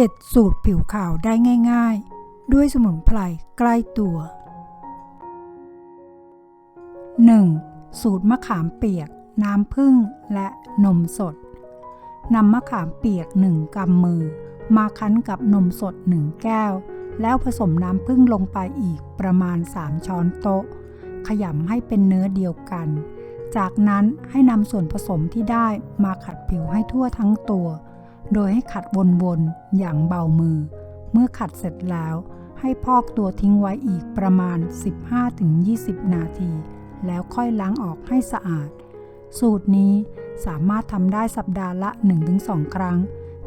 7 สูตรผิวขาวได้ง่ายๆ ด้วยสมุนไพรใกล้ตัว 1. สูตรมะขามเปียก น้ำผึ้งและนมสด นำมะขามเปียก 1กำมือ มาคั้นกับนมสด 1 แก้ว แล้วผสมน้ำผึ้งลงไปอีกประมาณ 3 ช้อนโต๊ะ ขยำให้เป็นเนื้อเดียวกัน จากนั้นให้นำส่วนผสมที่ได้มาขัดผิวให้ทั่วทั้งตัว โดยให้ขัดวนๆ อย่างเบามือ เมื่อขัดเสร็จแล้วให้พอกตัวทิ้งไว้อีกประมาณ 15-20 นาที แล้วค่อยล้างออกให้สะอาด สูตรนี้สามารถทำได้สัปดาห์ละ 1-2 ครั้ง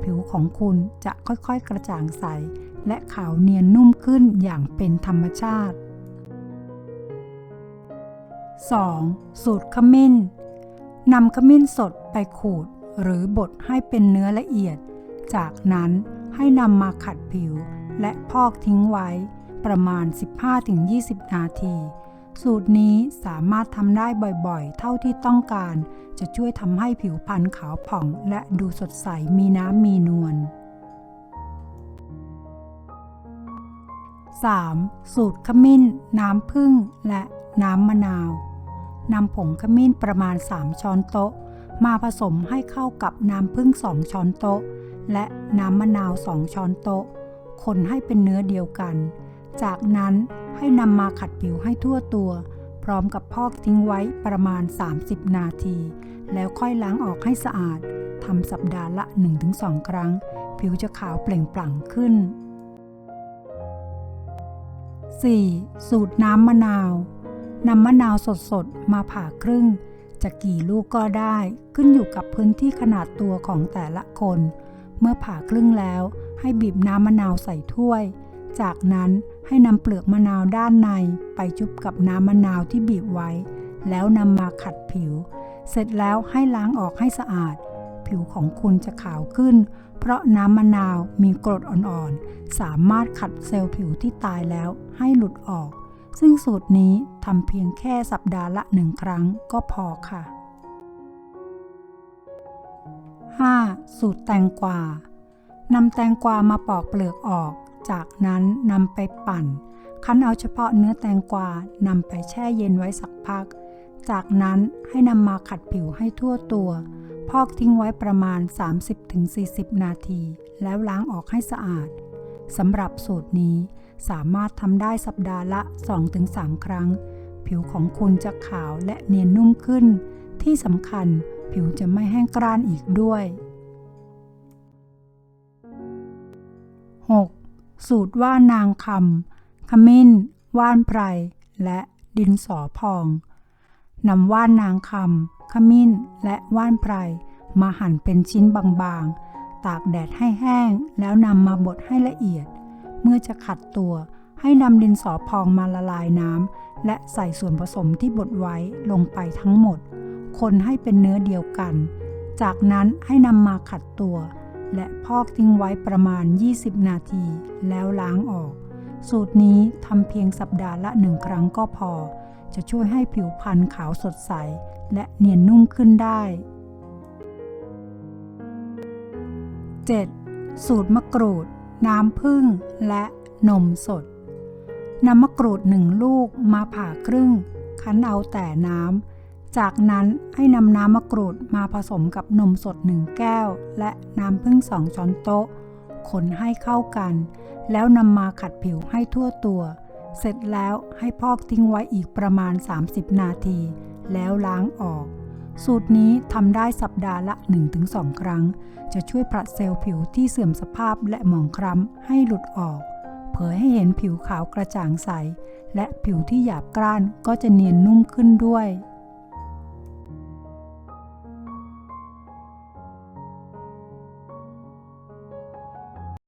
ผิวของคุณจะค่อยๆ กระจ่างใส และขาวเนียนนุ่มขึ้นอย่างเป็นธรรมชาติ 2. สูตรขมิ้นนำขมิ้นสดไปขูด หรือบดให้เป็นเนื้อละเอียด จากนั้นให้นำมาขัดผิวและพอกทิ้งไว้ ประมาณ 15-20 นาที สูตรนี้สามารถทำได้บ่อยๆ เท่าที่ต้องการ จะช่วยทำให้ผิวพรรณขาวผ่อง และดูสดใสมีน้ำมีนวล 3. สูตรขมิ้น น้ำผึ้งและน้ำมะนาว นำผงขมิ้นประมาณ 3 ช้อนโต๊ะ มาผสมให้เข้ากับน้ำผึ้ง2ช้อนโต๊ะ และน้ำมะนาว2ช้อนโต๊ะ คนให้เป็นเนื้อเดียวกัน จากนั้นให้นำมาขัดผิวให้ทั่วตัว พร้อมกับพอกทิ้งไว้ประมาณ 30 นาที แล้วค่อยล้างออกให้สะอาดทำสัปดาห์ละ 1-2 ครั้ง ผิวจะขาวเปล่งปลั่งขึ้น 4. สูตรน้ำมะนาว นำมะนาวสดๆ มาผ่าครึ่ง จะกี่ลูกก็ได้ ขึ้นอยู่กับพื้นที่ขนาดตัวของแต่ละคน เมื่อผ่าครึ่งแล้ว ให้บีบน้ำมะนาวใส่ถ้วย จากนั้นให้นำเปลือกมะนาวด้านใน ไปจุบกับน้ำมะนาวที่บีบไว้ แล้วนำมาขัดผิว เสร็จแล้วให้ล้างออกให้สะอาด ผิวของคุณจะขาวขึ้น เพราะน้ำมะนาวมีกรดอ่อนๆ สามารถขัดเซลล์ผิวที่ตายแล้วให้หลุดออก ซึ่งสูตรนี้ทำเพียงแค่สัปดาห์ละหนึ่งครั้งก็พอค่ะ 5. สูตรแตงกวานำแตงกวามาปอกเปลือกออก จากนั้นนำไปปั่น คั้นเอาเฉพาะเนื้อแตงกวานำไปแช่เย็นไว้สักพัก จากนั้นให้นำมาขัดผิวให้ทั่วตัว พอกทิ้งไว้ประมาณ 30-40 นาที แล้วล้างออกให้สะอาดสำหรับสูตรนี้ สามารถทำได้สัปดาห์ละ 2-3 ครั้ง ผิวของคุณจะขาวและเนียนนุ่มขึ้น ที่สำคัญผิวจะไม่แห้งกร้านอีกด้วย 6. สูตรว่านางคำขมิ้น ว่านไพร และดินสอพองนำว่านนางคำขมิ้น และว่านไพร มาหั่นเป็นชิ้นบางๆ ตากแดดให้แห้ง แล้วนำมาบดให้ละเอียด เมื่อจะขัดตัว ให้นำดินสอพองมาละลายน้ำและใส่ส่วนผสมที่บดไว้ลงไปทั้งหมด คนให้เป็นเนื้อเดียวกัน จากนั้นให้นำมาขัดตัว และพอกทิ้งไว้ประมาณ 20 นาที แล้วล้างออก สูตรนี้ทำเพียงสัปดาห์ละหนึ่งครั้งก็พอ จะช่วยให้ผิวพรรณขาวสดใส และเนียนนุ่มขึ้นได้ 7. สูตรมะกรูด น้ำผึ้งและนมสด นำมะกรูดหนึ่งลูกมาผ่าครึ่ง คั้นเอาแต่น้ำ จากนั้นให้นำน้ำมะกรูดมาผสมกับนมสดหนึ่งแก้ว และน้ำผึ้งสองช้อนโต๊ะ คนให้เข้ากัน แล้วนำมาขัดผิวให้ทั่วตัว เสร็จแล้วให้พอกทิ้งไว้อีกประมาณ 30 นาที แล้วล้างออก สูตรนี้ทำได้สัปดาห์ละ 1-2 ครั้ง จะช่วยผลัดเซลล์ผิวที่เสื่อมสภาพและหมองคล้ำให้หลุดออก เผยให้เห็นผิวขาวกระจ่างใส และผิวที่หยาบกร้านก็จะเนียนนุ่มขึ้นด้วย